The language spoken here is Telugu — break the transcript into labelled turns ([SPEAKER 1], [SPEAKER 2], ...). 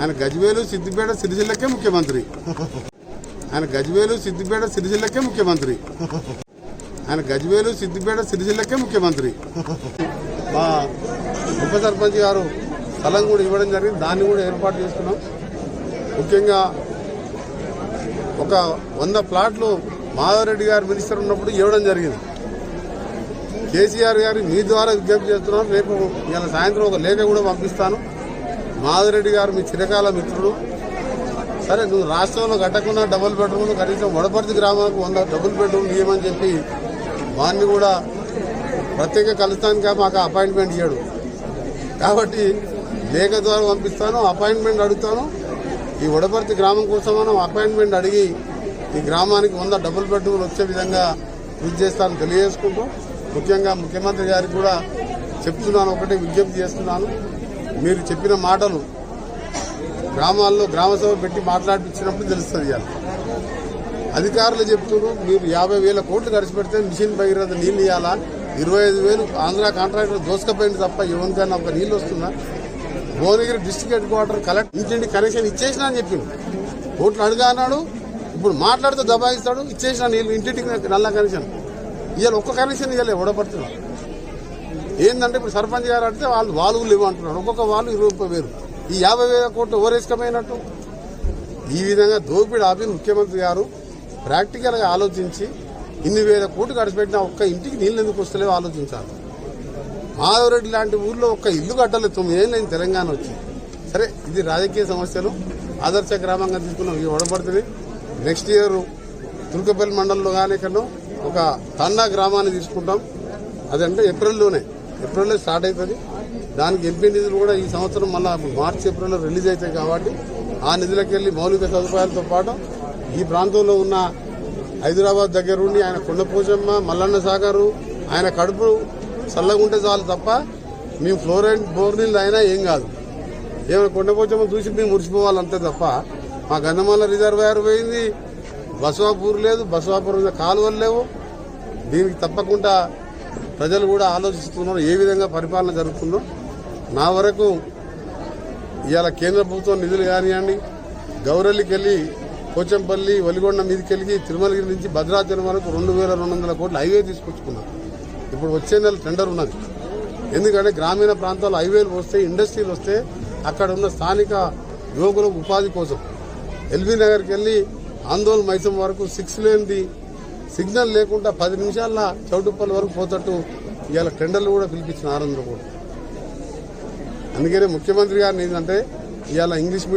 [SPEAKER 1] ఆయన గజ్వేలు సిద్దిపేట సిరిజిల్లకే ముఖ్యమంత్రి. ఆయన గజ్వేలు సిద్దిపేట సిరిజిల్లకే ముఖ్యమంత్రి. ఆయన గజ్వేలు సిద్దిపేట సిరిజిల్లకే ముఖ్యమంత్రి. మా ఉప సర్పంచ్ గారు స్థలం కూడా ఇవ్వడం జరిగింది. దాన్ని కూడా ఏర్పాటు చేసుకున్నాం. ముఖ్యంగా ఒక వంద ప్లాట్లు మాధవరెడ్డి గారు మినిస్టర్ ఉన్నప్పుడు ఇవ్వడం జరిగింది. కేసీఆర్ గారు మీ ద్వారా విజ్ఞప్తి చేస్తున్నాను రేపు ఇవాళ సాయంత్రం ఒక లేఖ కూడా పంపిస్తాను. మాధురెడ్డి గారు మీ చిరకాల మిత్రుడు. సరే నువ్వు రాష్ట్రంలో కట్టకుండా డబుల్ బెడ్రూమ్ కనీసం వడపర్తి గ్రామానికి వంద డబుల్ బెడ్రూమ్ ఇవ్వమని చెప్పి వారిని కూడా ప్రత్యేక కలుస్తానికి మాకు అపాయింట్మెంట్ ఇయ్యాడు. కాబట్టి లేఖ ద్వారా పంపిస్తాను అపాయింట్మెంట్ అడుగుతాను. ఈ వడపర్తి గ్రామం కోసం మనం అపాయింట్మెంట్ అడిగి ఈ గ్రామానికి వంద డబుల్ బెడ్రూమ్లు వచ్చే విధంగా కృషి చేస్తాను తెలియజేసుకుంటూ ముఖ్యంగా ముఖ్యమంత్రి గారికి కూడా చెప్తున్నాను ఒకటే విజ్ఞప్తి చేస్తున్నాను. మీరు చెప్పిన మాటలు గ్రామాల్లో గ్రామసభ పెట్టి మాట్లాడిపించినప్పుడు తెలుస్తుంది ఇవాళ. అధికారులు చెప్తున్నారు మీరు యాభై వేల కోట్లు ఖర్చు పెడితే మిషన్ భగీరథ నీళ్ళు ఇవ్వాలా? ఇరవై ఐదు వేలు ఆంధ్ర కాంట్రాక్టర్ దోసుకపోయింది తప్ప ఎవరికైనా ఒక నీళ్ళు వస్తుందా? Bhuvanagiri district head quarter collect ఇంటింటి కనెక్షన్ ఇచ్చేసిన అని చెప్పిండు. కోట్లు అడుగా అన్నాడు ఇప్పుడు మాట్లాడితే దబాయిస్తాడు ఇచ్చేసిన నీళ్ళు ఇంటింటికి నల్ల కనెక్షన్. ఇవాళ ఒక్క కనెక్షన్ ఇవ్వలే ఓడపడుతున్నాడు ఏంటంటే ఇప్పుడు సర్పంచ్ గారు అంటే వాళ్ళు వాళ్ళు ఇవ్వంటున్నారు ఒక్కొక్క వాళ్ళు ఇరవై ముప్పై వేలు. ఈ యాభై వేల కోట్లు ఓరేసుకమైనట్టు ఈ విధంగా దోపిడీ ఆపి ముఖ్యమంత్రి గారు ప్రాక్టికల్గా ఆలోచించి ఇన్ని వేల కోట్లు గడిచిపెట్టిన ఒక్క ఇంటికి నీళ్ళు ఎందుకు వస్తలేవో ఆలోచించాలి. మాధవరెడ్డి లాంటి ఊర్లో ఒక్క ఇల్లు కట్టలేదు. తొమ్మిది ఏళ్ళు తెలంగాణ వచ్చి. సరే ఇది రాజకీయ సమస్యలు. ఆదర్శ గ్రామంగా తీసుకున్నాం ఇవి వడబడుతుంది నెక్స్ట్ ఇయర్ తుర్కపల్లి మండలంలో కానీ ఇక్కడ ఒక తండా గ్రామాన్ని తీసుకుంటాం. అదంటే ఏప్రిల్లోనే. ఏప్రిల్లో స్టార్ట్ అవుతుంది. దానికి ఎంపీ నిధులు కూడా ఈ సంవత్సరం మళ్ళీ మార్చి ఏప్రిల్లో రిలీజ్ అవుతాయి కాబట్టి ఆ నిధులకు వెళ్ళి మౌలిక సదుపాయాలతో పాటు ఈ ప్రాంతంలో ఉన్న హైదరాబాద్ దగ్గర ఉండి ఆయన కొండపోచమ్మ మల్లన్న సాగరు ఆయన కడుపు చల్లగుంటే చాలు తప్ప మేము ఫ్లోరైడ్ బోర్నీళ్ళు అయినా ఏం కాదు. ఏమైనా కొండపోచమ్మ చూసి మేము మురిసిపోవాలంతే తప్ప మా గంధమాల రిజర్వాయర్ పోయింది. బసవాపూర్ లేదు బసవాపూర్ కాలువలు లేవు. దీనికి తప్పకుండా ప్రజలు కూడా ఆలోచిస్తున్నారు ఏ విధంగా పరిపాలన జరుగుతుందో. నా వరకు ఇవాళ కేంద్ర ప్రభుత్వం నిధులు కానివ్వండి గౌరల్లికి వెళ్ళి పోచంపల్లి వలిగొండ మీదకి వెళ్ళి తిరుమలగిరి నుంచి భద్రాచలం వరకు రెండు వేల రెండు వందల కోట్లు హైవే తీసుకొచ్చుకున్నారు ఇప్పుడు వచ్చే నెల టెండర్ ఉన్నది. ఎందుకంటే గ్రామీణ ప్రాంతాల్లో హైవేలు వస్తే ఇండస్ట్రీలు వస్తే అక్కడ ఉన్న స్థానిక యువకులకు ఉపాధి కోసం. ఎల్బీ నగర్కి వెళ్ళి ఆందోళన మైసం వరకు సిక్స్ లేనిది సిగ్నల్ లేకుండా పది నిమిషాల చౌటుప్పల వరకు పోతట్టు ఇవాళ టెండర్లు కూడా పిలిపించిన ఆనందం కూడా. అందుకనే ముఖ్యమంత్రి గారిని ఏంటంటే ఇవాళ ఇంగ్లీష్ మీడియం